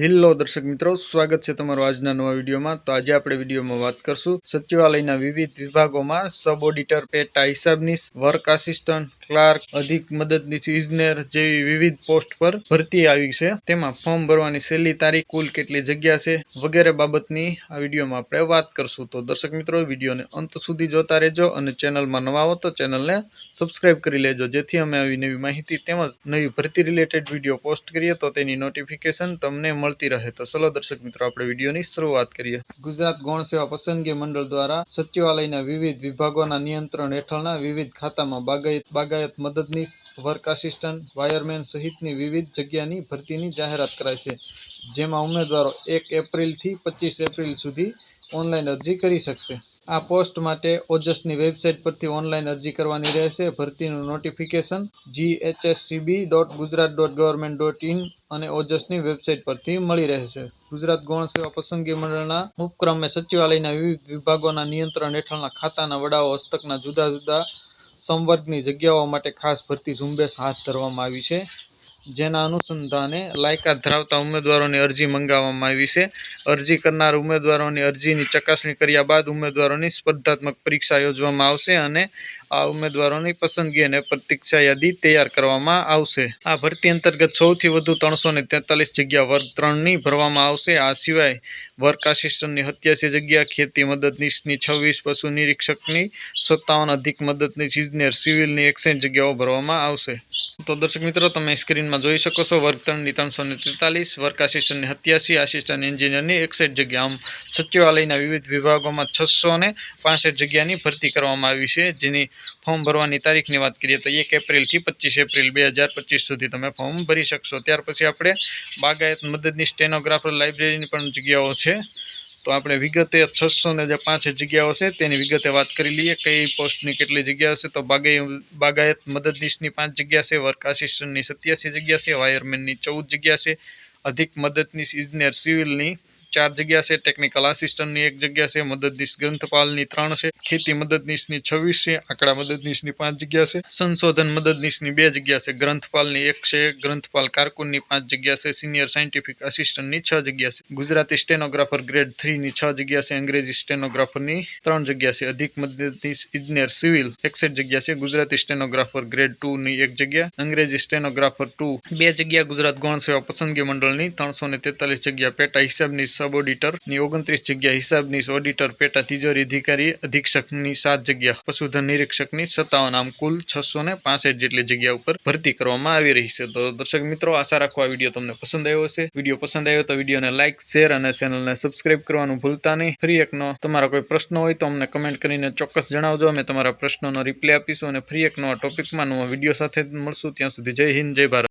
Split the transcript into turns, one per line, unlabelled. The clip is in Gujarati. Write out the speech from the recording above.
હેલો દર્શક મિત્રો, સ્વાગત છે તમારું આજના નવા વિડીયોમાં. તો આજે આપણે વિડીયોમાં વાત કરશું સચિવાલયના વિવિધ વિભાગોમાં સબ ઓડિટર પેટા હિસાબનીશ વર્ક આસિસ્ટન્ટ ક્લાર્ક, અધિક મદદનીશ, ઇજનેર જેવી વિવિધ પોસ્ટ પર ભરતી આવી છે. તેમાં ફોર્મ ભરવાની છેલ્લી તારીખ, કુલ કેટલી જગ્યા છે વગેરે બાબતની આ વિડીયોમાં આપણે વાત કરશું. તો દર્શક મિત્રો, વિડીયોને અંત સુધી જોતા રહેજો અને ચેનલમાં નવા હો તો ચેનલને સબસ્ક્રાઇબ કરી લેજો. જેથી અમે આવી નવી માહિતી તેમજ નવી ભરતી રિલેટેડ વીડિયો પોસ્ટ કરીએ તો તેની નોટિફિકેશન તમને મળતી રહે. તો ચલો દર્શક મિત્રો, આપણે વિડીયોની શરૂઆત કરીએ. ગુજરાત ગૌણ સેવા પસંદગી મંડળ દ્વારા સચિવાલયના વિવિધ વિભાગોના નિયંત્રણ હેઠળના વિવિધ ખાતામાં બાગાયત બાગાયત મદદનીશ, વર્ક આસિસ્ટન્ટ, વાયરમેન સહિતની વિવિધ જગ્યાની ભરતીની જાહેરાત કરાઈ છે, જેમાં ઉમેદવારો એક એપ્રિલથી પચીસ એપ્રિલ સુધી ઓનલાઈન અરજી કરી શકશે. આ પોસ્ટ માટે ઓજસની વેબસાઇટ પરથી ઓનલાઈન અરજી કરવાની રહેશે. ભરતીનું notification GHSCB dot Gujarat dot government dot in અને ઓજસની વેબસાઇટ પરથી મળી રહેશે. ગુજરાત ગૌણ સેવા પસંદગી મંડળના ઉપક્રમે સચિવાલયના વિવિધ વિભાગોના નિયંત્રણ હેઠળના ખાતાના વડાઓ, હસ્તકના જુદા જુદા સંવર્ગની જગ્યાઓ માટે ખાસ ભરતી ઝુંબેશ હાથ ધરવામાં આવી છે. જેના અનુસંધાને લાયકાત ધરાવતા ઉમેદવારોની અરજી મંગાવવામાં આવી છે. અરજી કરનાર ઉમેદવારોની અરજીની ચકાસણી કર્યા બાદ ઉમેદવારોની સ્પર્ધાત્મક પરીક્ષા યોજવામાં આવશે અને આ ઉમેદવારોની પસંદગી અને પ્રતીક્ષા યાદી તૈયાર કરવામાં આવશે. આ ભરતી અંતર્ગત સૌથી વધુ ત્રણસો જગ્યા વર્ગ ત્રણની ભરવામાં આવશે. આ સિવાય વર્ક આસિસ્ટન્ટની સત્યાસી જગ્યા, ખેતી મદદનીશની છવ્વીસ, પશુ નિરીક્ષકની સત્તાવન, અધિક મદદનીશ, ઇજનેર, સિવિલની એકસઠ જગ્યાઓ ભરવામાં આવશે. તો દર્શક મિત્રો, તમે સ્ક્રીનમાં જોઈ શકો છો, વર્ગ ત્રણની ત્રણસો ને તેતાલીસ વર્ક આસિસ્ટન્ટની સત્યાસી આસિસ્ટન્ટ એન્જિનિયરની એકસઠ જગ્યા. આમ, સચિવાલયના વિવિધ વિભાગોમાં છસો ને જગ્યાની ભરતી કરવામાં આવી છે, જેની ફોર્મ ભરવાની તારીખની વાત કરીએ તો એક એપ્રિલથી પચીસ એપ્રિલ બે હજાર પચીસ સુધી તમે ફોર્મ ભરી શકશો. ત્યાર પછી આપણે બાગાયત મદદની સ્ટેનોગ્રાફર લાઇબ્રેરીની પણ જગ્યાઓ છે. તો આપણે વિગતે છસો ને જે પાંચ જગ્યાઓ છે તેની વિગતે વાત કરી લઈએ. કઈ પોસ્ટની કેટલી જગ્યા છે તો બાગાય બાગાયત મદદનીશની પાંચ જગ્યા છે, વર્ક આસિસ્ટન્ટની સત્યાસી જગ્યા છે, વાયરમેનની ચૌદ જગ્યા છે, અધિક મદદનીશ ઇજનેર સિવિલની ચાર જગ્યા છે ટેકનિકલ આસિસ્ટન્ટની એક જગ્યા છે મદદનીશ ગ્રંથપાલની ત્રણ છે ખેતી મદદનીશની છવ્વીસ છે આંકડા મદદનીશની પાંચ જગ્યા છે સંશોધન મદદનીશની બે જગ્યા છે ગ્રંથપાલની એક છે ગ્રંથપાલ કારકુનની પાંચ જગ્યા છે સિનિયર સાયન્ટિફિક આસિસ્ટન્ટની છ જગ્યા છે ગુજરાતી સ્ટેનોગ્રાફર ગ્રેડ થ્રીની છ જગ્યા છે અંગ્રેજી સ્ટેનોગ્રાફરની ત્રણ જગ્યા છે અધિક મદદનીશ ઇજનેર સિવિલ એકસઠ જગ્યા છે ગુજરાતી સ્ટેનોગ્રાફર ગ્રેડ ટુની એક જગ્યા અંગ્રેજી સ્ટેનોગ્રાફર ટુ બે જગ્યા ગુજરાત ગૌણ સેવા પસંદગી મંડળની ત્રણસો ને તેતાલીસ જગ્યા પેટા હિસાબની સબ ઓડિટરની ઓગણત્રીસ જગ્યા હિસાબની ઓડિટર પેટા તિજોરી અધિકારી અધિક્ષકની સાત જગ્યા, પશુધન નિરીક્ષકની સત્તાવન, આમ કુલ છસો ને પાસઠ જેટલી જગ્યા ઉપર ભરતી કરવામાં આવી રહી છે. તો દર્શક મિત્રો, આશા રાખો આ વીડિયો તમને પસંદ આવ્યો હશે. વીડિયો પસંદ આવ્યો તો વિડીયોને લાઇક શેર અને ચેનલને સબસ્ક્રાઇબ કરવાનું ભૂલતા નહીં. ફરી એકનો તમારા કોઈ પ્રશ્ન હોય તો અમને કમેન્ટ કરીને ચોક્કસ જણાવજો. અમે તમારા પ્રશ્નોનો રિપ્લાય આપીશું અને ફરી એકનો આ ટોપિકમાં નવા વીડિયો સાથે મળશું. ત્યાં સુધી જય હિન્દ, જય ભારત.